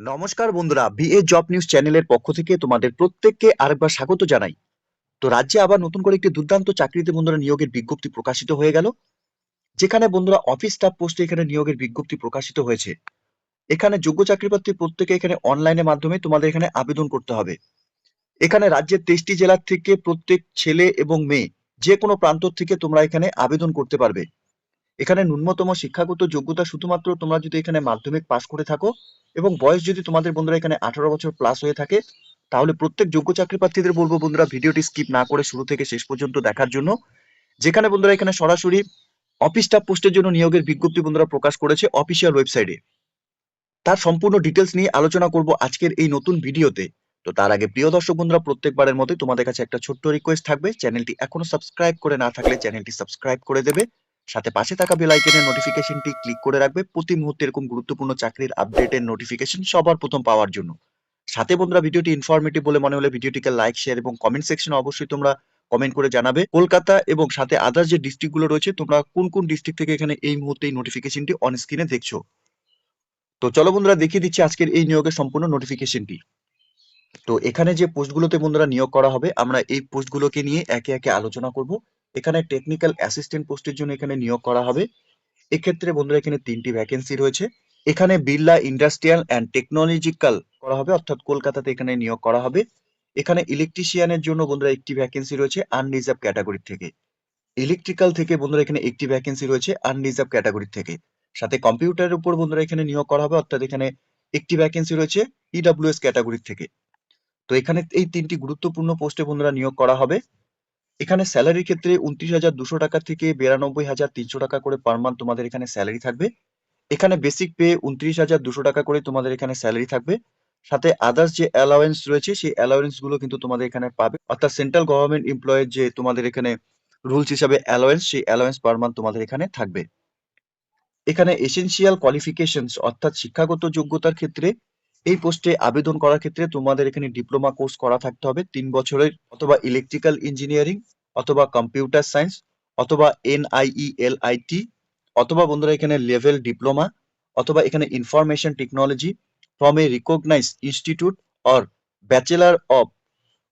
নমস্কার বন্ধুরা BA job news চ্যানেলের পক্ষ থেকে তোমাদের প্রত্যেককে আরেকবার স্বাগত জানাই। তো রাজ্যে আবার নতুন করে একটি দুর্দান্ত চাকরিতে বন্ধুরা নিয়োগের বিজ্ঞপ্তি প্রকাশিত হয়ে গেল। যেখানে বন্ধুরা অফিস স্টাফ পোস্টে এখানে নিয়োগের বিজ্ঞপ্তি প্রকাশিত হয়েছে। এখানে যোগ্য চাকরিপ্রার্থী প্রত্যেকে এখানে অনলাইনের মাধ্যমে তোমাদের এখানে আবেদন করতে হবে। এখানে রাজ্যের তেইশটি জেলার থেকে প্রত্যেক ছেলে এবং মেয়ে যে কোনো প্রান্ত থেকে তোমরা এখানে আবেদন করতে পারবে। এখানে ন্যূনতম শিক্ষাগত যোগ্যতা শুধুমাত্র তোমরা যদি এখানে মাধ্যমিক পাশ করে থাকো এবং বয়স যদি তোমাদের বন্ধুরা এখানে আঠারো বছর প্লাস হয়ে থাকে, তাহলে প্রত্যেক যোগ্য চাকরি প্রার্থীদের বলব বন্ধুরা ভিডিওটি স্কিপ না করে শুরু থেকে শেষ পর্যন্ত দেখার জন্য। যেখানে বন্ধুরা এখানে সরাসরি অফিস স্টাফ পোস্টের জন্য নিয়োগের বিজ্ঞপ্তি বন্ধুরা প্রকাশ করেছে অফিসিয়াল ওয়েবসাইটে তার সম্পূর্ণ ডিটেলস নিয়ে আলোচনা করব আজকের এই নতুন ভিডিওতে। তো তার আগে প্রিয় দর্শক বন্ধুরা, প্রত্যেকবারের মতোই তোমাদের কাছে একটা ছোট্ট রিকোয়েস্ট থাকবে। চ্যানেলটি এখনও সাবস্ক্রাইব করে না থাকলে চ্যানেলটি সাবস্ক্রাইব করে দেবে। সাথে পাশে থাকা বেল আইকনের নোটিফিকেশনটি ক্লিক করে রাখবে। প্রতি মুহূর্তে এরকম গুরুত্বপূর্ণ চাকরির আপডেটের নোটিফিকেশন সবার প্রথম পাওয়ার জন্য। সাথে বন্ধুরা, ভিডিওটি ইনফরমেটিভ বলে মনে হলে ভিডিওটিকে লাইক শেয়ার এবং কমেন্ট সেকশনে অবশ্যই তোমরা কমেন্ট করে জানাবে। কলকাতা এবং সাথে আদার্স যে ডিস্ট্রিক্টগুলো রয়েছে, তোমরা কোন কোন ডিস্ট্রিক্ট থেকে এখানে এই মুহূর্তে এই নোটিফিকেশনটি অন স্ক্রিনে দেখছ? তো চলো বন্ধুরা, দেখিয়ে দিচ্ছি আজকের এই নিয়োগের সম্পূর্ণ নোটিফিকেশনটি তো এখানে যে পোস্টগুলোতে বন্ধুরা নিয়োগ করা হবে, আমরা এই পোস্টগুলোকে নিয়ে একে একে আলোচনা করব। এখানে টেকনিক্যাল অ্যাসিস্ট্যান্ট পোস্টের জন্য এখানে নিয়োগ করা হবে। এক্ষেত্রে বন্ধুরা এখানে তিনটি ভ্যাকেন্সি রয়েছে। এখানে বিড়লা ইন্ডাস্ট্রিয়াল অ্যান্ড টেকনোলজিক্যাল করা হবে, অর্থাৎ কলকাতাতে এখানে নিয়োগ করা হবে। এখানে ইলেকট্রিশিয়ানের জন্য বন্ধুরা একটি ভ্যাকেন্সি রয়েছে আনরিজার্ভ ক্যাটাগরি থেকে। ইলেকট্রিক্যাল থেকে বন্ধুরা এখানে একটি ভ্যাকেন্সি রয়েছে আনরিজার্ভ ক্যাটাগরি থেকে। সাথে কম্পিউটারের উপর বন্ধুরা এখানে নিয়োগ করা হবে, অর্থাৎ এখানে একটি ভ্যাকেন্সি রয়েছে ইডাব্লিউএস ক্যাটাগরি থেকে। তো এখানে এই তিনটি গুরুত্বপূর্ণ পোস্টে বন্ধুরা নিয়োগ করা হবে। এখানে স্যালারির ক্ষেত্রে উনত্রিশ হাজার দুশো টাকা থেকে বিরানব্বই হাজার তিনশো টাকা করে পার মান্থ তোমাদের এখানে স্যালারি থাকবে। এখানে বেসিক পে উনত্রিশ হাজার দুশো টাকা করে তোমাদের এখানে স্যালারি থাকবে। সাথে আদার্স যে অ্যালাওয়েন্স রয়েছে, সেই অ্যালাওয়েন্সগুলো কিন্তু তোমাদের এখানে পাবে। অর্থাৎ সেন্ট্রাল গভর্নমেন্ট এমপ্লয়ের যে তোমাদের এখানে রুলস হিসাবে অ্যালাওয়েন্স সেই অ্যালাওয়েন্স পার মান্থ তোমাদের এখানে থাকবে। এখানে এসেনশিয়াল কোয়ালিফিকেশনস অর্থাৎ শিক্ষাগত যোগ্যতার ক্ষেত্রে এই পোস্টে আবেদন করার ক্ষেত্রে তোমাদের এখানে ডিপ্লোমা কোর্স করা থাকতে হবে। তিন বছরের অথবা ইলেকট্রিক্যাল ইঞ্জিনিয়ারিং অথবা কম্পিউটার সায়েন্স অথবা এনআইইএলআইটি অথবা বন্ধুরা এখানে লেভেল ডিপ্লোমা অথবা এখানে information technology from a recognise institute or bachelor of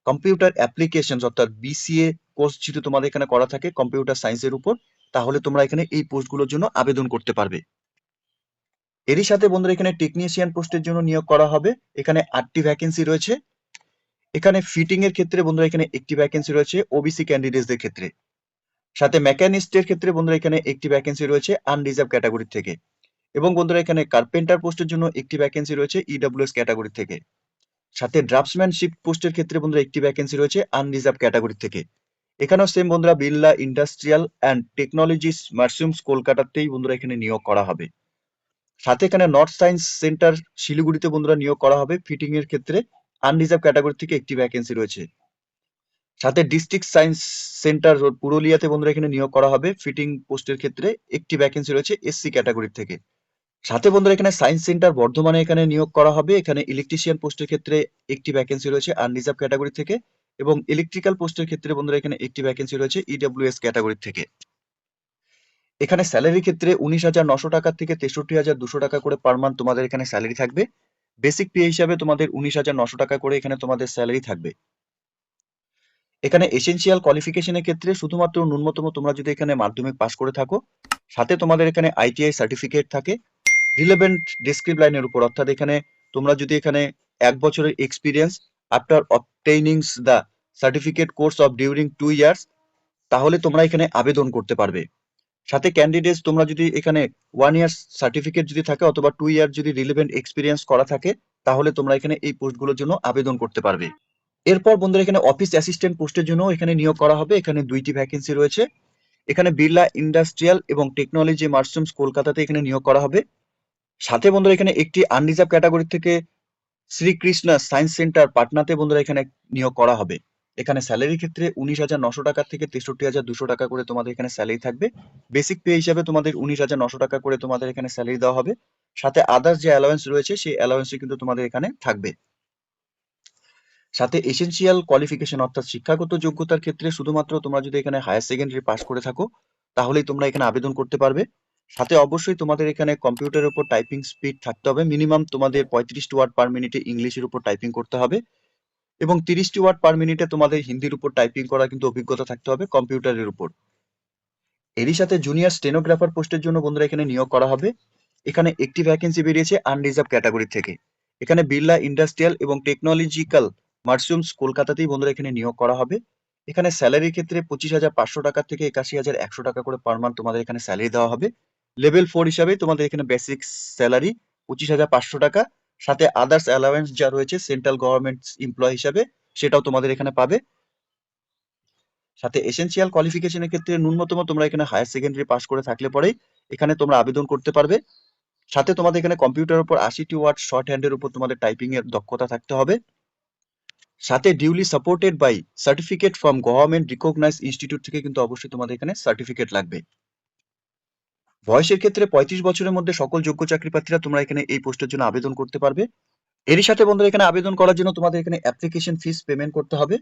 computer application অর্থাৎ বিসিএ কোর্স যদি তোমাদের এখানে করা থাকে কম্পিউটার সায়েন্সের উপর, তাহলে তোমরা এখানে এই পোস্টগুলোর জন্য আবেদন করতে পারবে। এরই সাথে বন্ধুরা এখানে টেকনিশিয়ান পোস্টের জন্য নিয়োগ করা হবে। এখানে আটটি ভ্যাকেন্সি রয়েছে। এখানে ফিটিং এর ক্ষেত্রে বন্ধুরা এখানে একটি ভ্যাকেন্সি রয়েছে ওবিসি ক্যান্ডিডেটসদের ক্ষেত্রে। সাথে মেকানিস্টের ক্ষেত্রে বন্ধুরা এখানে একটি ভ্যাকেন্সি রয়েছে আনরিজার্ভ ক্যাটাগরি থেকে। এবং বন্ধুরা এখানে কার্পেন্টার পোস্টের জন্য একটি ভ্যাকেন্সি রয়েছে ইডব্লিউএস ক্যাটাগরি থেকে। সাথে ড্রাফটসম্যানশিপ পোস্টের ক্ষেত্রে বন্ধুরা একটি ভ্যাকেন্সি রয়েছে আনরিজার্ভ ক্যাটাগরি থেকে। এখানেও সেম বন্ধুরা Birla industrial and technologies museums কলকাতাতেই বন্ধুরা এখানে নিয়োগ করা হবে। সাথে এখানে নর্থ সায়েন্স সেন্টার শিলিগুড়িতে বন্ধুরা নিয়োগ করা হবে। ফিটিং এর ক্ষেত্রে আনরিজার্ভ ক্যাটাগরি থেকে একটি ভ্যাকেন্সি রয়েছে। সাথে ডিস্ট্রিক্ট সায়েন্স সেন্টার পুরুলিয়াতে বন্ধুরা এখানে নিয়োগ করা হবে। ফিটিং পোস্টের ক্ষেত্রে একটি ভ্যাকেন্সি রয়েছে এসসি ক্যাটাগরি থেকে। সাথে বন্ধুরা এখানে সায়েন্স সেন্টার বর্ধমানে এখানে নিয়োগ করা হবে। এখানে ইলেকট্রিশিয়ান পোস্টের ক্ষেত্রে একটি ভ্যাকেন্সি রয়েছে আনরিজার্ভ ক্যাটাগরি থেকে এবং ইলেকট্রিক্যাল পোস্টের ক্ষেত্রে বন্ধুরা এখানে একটি ভ্যাকেন্সি রয়েছে ইডব্লিউএস ক্যাটাগরি থেকে। এখানে স্যালারির ক্ষেত্রে উনিশ হাজার নশো টাকা থেকে তেষট্টি হাজার দুশো টাকা করে পার মান্থ তোমাদের এখানে স্যালারি থাকবে। বেসিক পে হিসাবে তোমাদের উনিশ হাজার নশো টাকা করে এখানে তোমাদের স্যালারি থাকবে। এখানে এসেনশিয়াল কোয়ালিফিকেশনের ক্ষেত্রে শুধুমাত্র ন্যূনতম তোমরা যদি এখানে মাধ্যমিক পাস করে থাকো, সাথে তোমাদের এখানে আইটিআই সার্টিফিকেট থাকে। রিলেভেন্ট ডেসক্রিপ লাইনের উপর, অর্থাৎ এখানে তোমরা যদি এখানে এক বছরের experience after obtainings the certificate course of during two years তাহলে তোমরা এখানে আবেদন করতে পারবে। সাথে ক্যান্ডিডেটস তোমরা যদি এখানে ওয়ান ইয়ার সার্টিফিকেট যদি থাকে অথবা টু ইয়ার যদি রিলেভেন্ট এক্সপিরিয়েন্স করা থাকে, তাহলে তোমরা এখানে এই পোস্টগুলোর জন্য আবেদন করতে পারবে। এরপর বন্ধুরা এখানে অফিস অ্যাসিস্ট্যান্ট পোস্টের জন্য এখানে নিয়োগ করা হবে। এখানে দুইটি ভ্যাকেন্সি রয়েছে। এখানে বিড়লা ইন্ডাস্ট্রিয়াল এবং টেকনোলজি মার্সুমস কলকাতাতে এখানে নিয়োগ করা হবে। সাথে বন্ধুরা এখানে একটি আনরিজার্ভ ক্যাটাগরি থেকে শ্রীকৃষ্ণা সায়েন্স সেন্টার পাটনাতে বন্ধুরা এখানে নিয়োগ করা হবে। এখানে স্যালারি ক্ষেত্রে উনিশ হাজার নশো টাকা থেকে তেষট্টি হাজার দুশো টাকা করে তোমাদের এখানে স্যালারি থাকবে। বেসিক পে হিসাবে তোমাদের উনিশ হাজার নশো টাকা করে তোমাদের এখানে স্যালারি দেওয়া হবে। সাথে আদার্স যে অ্যালাওয়েন্স রয়েছে, সেই অ্যালাওয়েন্সই কিন্তু তোমাদের এখানে থাকবে। সাথে এসেনশিয়াল কোয়ালিফিকেশন অর্থাৎ শিক্ষাগত যোগ্যতার ক্ষেত্রে শুধুমাত্র তোমরা যদি এখানে হায়ার সেকেন্ডারি পাস করে থাকো, তাহলেই তোমরা এখানে আবেদন করতে পারবে। সাথে অবশ্যই তোমাদের এখানে কম্পিউটারের উপর টাইপিং স্পিড থাকতে হবে। মিনিমাম তোমাদের পঁয়ত্রিশটি ওয়ার্ড পার মিনিটে ইংলিশের উপর টাইপিং করতে হবে। এবং তিরিশটি ওয়ার্ড পার মিনিটে তোমাদের হিন্দির উপর টাইপিং করার কিন্তু অভিজ্ঞতা থাকতে হবে কম্পিউটারের উপর। এরই সাথে জুনিয়র স্টেনোগ্রাফার পোস্টের জন্য বন্ধুরা এখানে নিয়োগ করা হবে। এখানে একটি ভ্যাকেন্সি বেরিয়েছে আনরিজার্ভ ক্যাটাগরি থেকে। এখানে বিড়লা ইন্ডাস্ট্রিয়াল এবং টেকনোলজিক্যাল মার্সিউমস কলকাতাতেই বন্ধুরা এখানে নিয়োগ করা হবে। এখানে স্যালারির ক্ষেত্রে পঁচিশ হাজার পাঁচশো টাকা থেকে একাশি হাজার একশো টাকা করে পার মান্থ তোমাদের এখানে স্যালারি দেওয়া হবে। লেভেল ফোর হিসাবে তোমাদের এখানে বেসিক স্যালারি পঁচিশ হাজার পাঁচশো টাকা। সাথে আদার্স অ্যালাওয়েন্স যা রয়েছে সেন্ট্রাল গভর্নমেন্ট এমপ্লয় হিসাবে সেটাও তোমাদের এখানে পাবে। সাথে এসেনশিয়াল কোয়ালিফিকেশনের ক্ষেত্রে ন্যূনতম তোমরা এখানে হায়ার সেকেন্ডারি পাস করে থাকলে পরেই এখানে তোমরা আবেদন করতে পারবে। সাথে তোমাদের এখানে কম্পিউটারের উপর আশিটি ওয়ার্ড শর্ট হ্যান্ডের উপর তোমাদের টাইপিং এর দক্ষতা থাকতে হবে। সাথে duly supported by certificate from government recognise institute থেকে কিন্তু অবশ্যই তোমাদের এখানে সার্টিফিকেট লাগবে। বয়সের ক্ষেত্রে পঁয়ত্রিশ বছরের মধ্যে সকল যোগ্য চাকরি প্রার্থীরা তোমরা এখানে এই পোস্টের জন্য আবেদন করতে পারবে। এরই সাথে বন্ধুরা, এখানে আবেদন করার জন্য তোমাদের এখানে অ্যাপ্লিকেশন ফিস পেমেন্ট করতে হবে।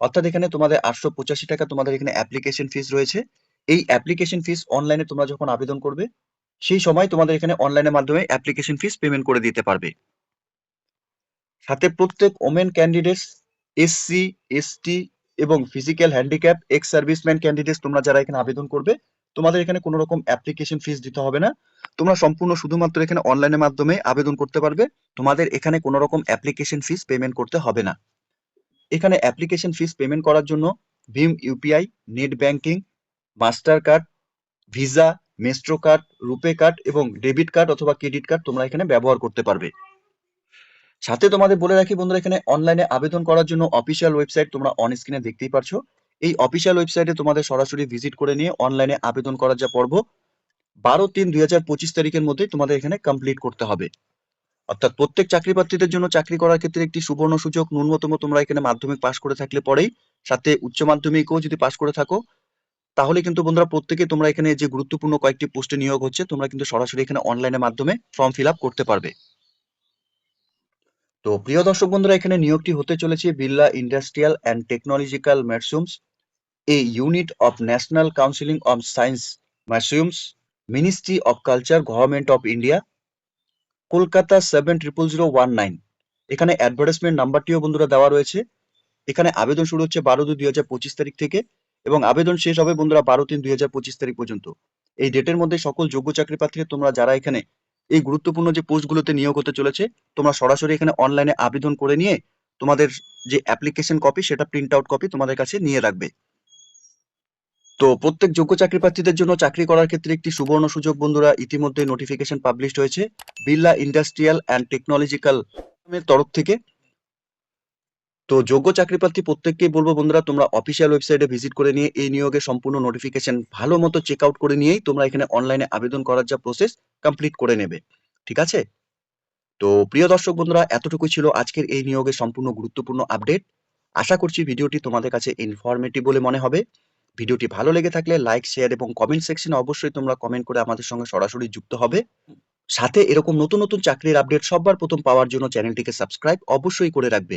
অর্থাৎ এখানে তোমাদের আটশো পঁচাশি টাকা তোমাদের এখানে অ্যাপ্লিকেশন ফিস রয়েছে। এই অ্যাপ্লিকেশন ফিস অনলাইনে তোমরা যখন আবেদন করবে, সেই সময় তোমাদের এখানে অনলাইনের মাধ্যমে অ্যাপ্লিকেশন ফিস পেমেন্ট করে দিতে পারবে। সাথে প্রত্যেক ওমেন ক্যান্ডিডেটস এসসি এসটি এবং physical handicap ex serviceman candidates তোমরা যারা এখানে আবেদন করবে তোমাদের এখানে কোনো রকম অ্যাপ্লিকেশন ফিস দিতে হবে না। তোমরা সম্পূর্ণ শুধুমাত্র এখানে অনলাইনের মাধ্যমে আবেদন করতে পারবে। তোমাদের এখানে কোনো রকম অ্যাপ্লিকেশন ফিস পেমেন্ট করতে হবে না। এখানে অ্যাপ্লিকেশন ফিস পেমেন্ট করার জন্য Bhim UPI net banking master card visa, maestro card, RuPay card এবং ডেবিট কার্ড অথবা ক্রেডিট কার্ড তোমরা এখানে ব্যবহার করতে পারবে। সাথে তোমাদের বলে রাখি বন্ধুরা, এখানে অনলাইনে আবেদন করার জন্য অফিসিয়াল ওয়েবসাইট তোমরা অন স্ক্রিনে দেখতেই পারছ। এই অফিসিয়াল ওয়েবসাইটে তোমাদের সরাসরি ভিজিট করে নিয়ে অনলাইনে আবেদন করার যা পর্ব, বারো তিন দুই তারিখের মধ্যে তোমাদের এখানে কমপ্লিট করতে হবে। অর্থাৎ প্রত্যেক চাকরি প্রার্থীদের জন্য চাকরি করার ক্ষেত্রে একটি সুবর্ণ সুযোগ, ন্যূনতম তোমরা এখানে মাধ্যমিক পাশ করে থাকলে পরেই, সাথে উচ্চ মাধ্যমিকও যদি পাশ করে থাকো, তাহলে কিন্তু বন্ধুরা প্রত্যেকে তোমরা এখানে যে গুরুত্বপূর্ণ কয়েকটি পোস্টে নিয়োগ হচ্ছে, তোমরা কিন্তু সরাসরি এখানে অনলাইনের মাধ্যমে ফর্ম ফিল করতে পারবে। তো প্রিয় দর্শক বন্ধুরা, এখানে নিয়োগটি হতে চলেছে Birla industrial and technological museums a unit of national counselling of science museums ministry of culture, government of India, Kolkata seven triple zero one nine. এখানে অ্যাডভার্টাইজমেন্ট নাম্বারটিও বন্ধুরা দেওয়া রয়েছে। এখানে আবেদন শুরু হচ্ছে বারো দুই দুই হাজার পঁচিশ তারিখ থেকে এবং আবেদন শেষ হবে বন্ধুরা বারো তিন দুই হাজার পঁচিশ তারিখ পর্যন্ত। এই ডেটের মধ্যে সকল যোগ্য চাকরি প্রার্থীরা তোমরা যারা এখানে এই গুরুত্বপূর্ণ যে পোস্টগুলোতে নিয়োগ হতে চলেছে, তোমরা সরাসরি এখানে অনলাইনে আবেদন করে নিয়ে তোমাদের যে অ্যাপ্লিকেশন কপি সেটা প্রিন্ট আউট কপি তোমাদের কাছে নিয়ে রাখবে। তো প্রত্যেক যোগ্য চাকরি প্রার্থীদের জন্য চাকরি করার ক্ষেত্রে একটি সুবর্ণ সুযোগ বন্ধুরা, ইতিমধ্যে নোটিফিকেশন পাবলিশ হয়েছে। বিল্লা ইন্ডাস্ট্রিয়াল অ্যান্ড টেকনোলজিক্যাল তরফ থেকে তো যোগ্য চাকরি প্রার্থী প্রত্যেককেই বলব বন্ধুরা, তোমরা অফিসিয়াল ওয়েবসাইটে ভিজিট করে নিয়ে এই নিয়োগের সম্পূর্ণ নোটিফিকেশন ভালো মতো চেক আউট করে নিয়েই তোমরা এখানে অনলাইনে আবেদন করার যা প্রসেস কমপ্লিট করে নেবে। ঠিক আছে? তো প্রিয় দর্শক বন্ধুরা, এতটুকুই ছিল আজকের এই নিয়োগের সম্পূর্ণ গুরুত্বপূর্ণ আপডেট আশা করছি ভিডিওটি তোমাদের কাছে ইনফরমেটিভ বলে মনে হবে। ভিডিওটি ভালো লেগে থাকলে লাইক শেয়ার এবং কমেন্ট সেকশনে অবশ্যই তোমরা কমেন্ট করে আমাদের সঙ্গে সরাসরি যুক্ত হবে। সাথে এরকম নতুন নতুন চাকরির আপডেট সবার প্রথম পাওয়ার জন্য চ্যানেলটিকে সাবস্ক্রাইব অবশ্যই করে রাখবে।